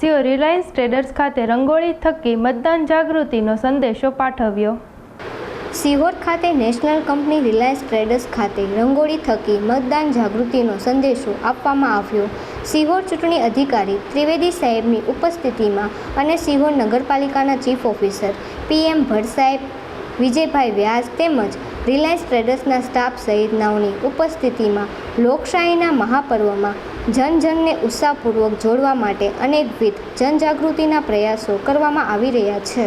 CO Reliance traders ખાતે રંગોળી થકી મતદાન જાગૃતિનો સંદેશો પાઠવ્યો. સિહોર ખાતે નેશનલ કંપની રિલાયન્સ ટ્રેડર્સ ખાતે રંગોળી થકી મતદાન જાગૃતિનો સંદેશો આપવામાં આવ્યો. સિહોર ચૂંટણી અધિકારી ત્રિવેદી સાહેબની ઉપસ્થિતિમાં અને સિહોર નગરપાલિકાના ચીફ ઓફિસર પીએમ ભટ્ટ સાહેબ, વિજયભાઈ વ્યાસ તેમજ રિલાયન્સ ટ્રેડર્સના સ્ટાફ સહિતનાઓની ઉપસ્થિતિમાં લોકશાહીના મહાપર્વમાં જન જનને ઉત્સાહપૂર્વક જોડવા માટે અનેકવિધ જનજાગૃતિના પ્રયાસો કરવામાં આવી રહ્યા છે.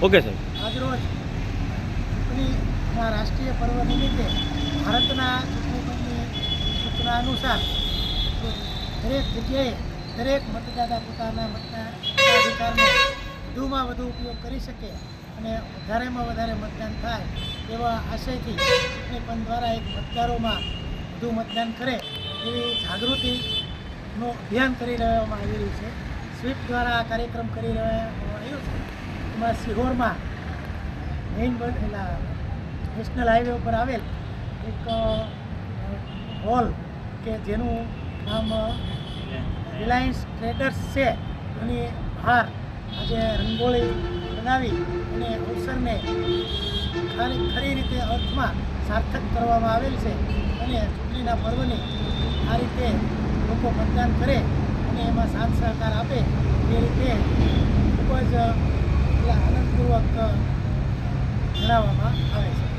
ઓકે સર આજરોજ ચૂંટણીના રાષ્ટ્રીય પર્વ નિમિત્તે ભારતના ચૂંટણી પંચની સૂચના અનુસાર દરેક જગ્યાએ દરેક મતદાતા પોતાના મતદાધિકારનો વધુમાં વધુ ઉપયોગ કરી શકે અને વધારેમાં વધારે મતદાન થાય એવા આશયથી ચૂંટણી પંચ દ્વારા એક મતદારોમાં વધુ મતદાન કરે એવી જાગૃતિનું અભિયાન કરી રહેવામાં આવી રહ્યું છે. સ્વીપ દ્વારા આ કાર્યક્રમ કરી રહ્યા છે. એમાં સિહોરમાં મેઇન પેલા નેશનલ હાઈવે ઉપર આવેલ એક હોલ કે જેનું નામ રિલાયન્સ ટ્રેડર્સ છે. એની બહાર આજે રંગોળી બનાવી અને અવસરને ખરી ખરી રીતે અર્થમાં સાર્થક કરવામાં આવેલ છે. અને ચૂંટણીના પર્વની આ રીતે લોકો મતદાન કરે અને એમાં સાથ સહકાર આપે એ રીતે ખૂબ જ આનંદપૂર્વક જણાવવામાં આવે છે.